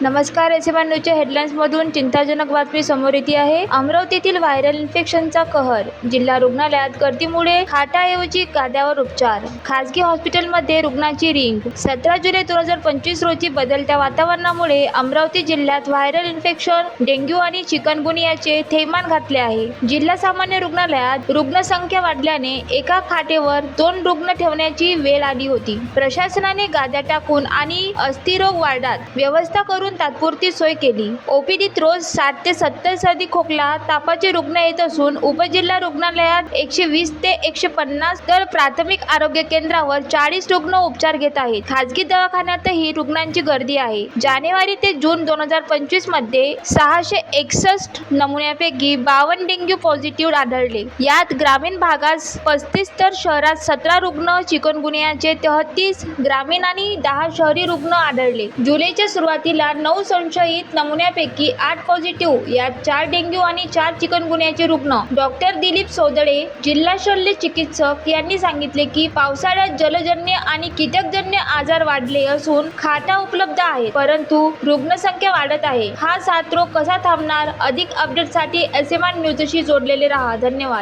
नमस्कार S M न्यूजच्या हेडलाईन्समधून चिंताजनक बातमी समोर येते आहे. अमरावतीतील व्हायरल इन्फेक्शनचा कहर. जिल्हा रुग्णालयात गर्दीमुळे खाटाऐवजी गाद्यावर उपचार. खासगी हॉस्पिटलमध्ये रुग्णाची रिंग. सतरा जुलै दोन हजार पंचवीस रोजी बदलत्या वातावरणामुळे अमरावती जिल्ह्यात व्हायरल इन्फेक्शन डेंग्यू आणि चिकनगुनियाचे थैमान घातले आहे. जिल्हा सामान्य रुग्णालयात रुग्णसंख्या वाढल्याने एका खाटेवर दोन रुग्ण ठेवण्याची वेळ आली होती. प्रशासनाने गाद्या टाकून आणि अस्थिरोग वार्डात व्यवस्था करून तात्पुरती सोय केली. ओपीडीत रोज साठ ते सत्तर सर्दी खोकला तापाचे रुग्ण येत असून उपजिल्हा रुग्णालयात एकशे वीस ते एकशे पन्नास तर प्राथमिक आरोग्य केंद्रावर चाळीस रुग्ण उपचार घेत आहेत. खासगी दवाखान्यातही रुग्णांची गर्दी आहे. जानेवारी ते जून दोन हजार पंचवीसमध्ये सहाशे एकसष्ट नमुन्यापैकी बावन्न डेंग्यू पॉझिटिव्ह आढळले. यात ग्रामीण भागात पस्तीस तर शहरात सतरा रुग्ण चिकनगुनियाचे तेहतीस ग्रामीण आणि दहा शहरी रुग्ण आढळले. जुलैच्या सुरुवातीला नऊ संशयित नमुन्यापैकी आठ पॉझिटिव्ह यात चार डेंग्यू आणि चार चिकनगुन्याचे रुग्ण. डॉक्टर दिलीप सोदळे जिल्हा शल्य चिकित्सक यांनी सांगितले की पावसाळ्यात जलजन्य आणि कीटकजन्य आजार वाढले असून खाटा उपलब्ध आहेत परंतु रुग्णसंख्या वाढत आहे. हा साथरोग कसा थांबणार? अधिक अपडेटसाठी एस एम आर न्यूजशी जोडलेले राहा. धन्यवाद.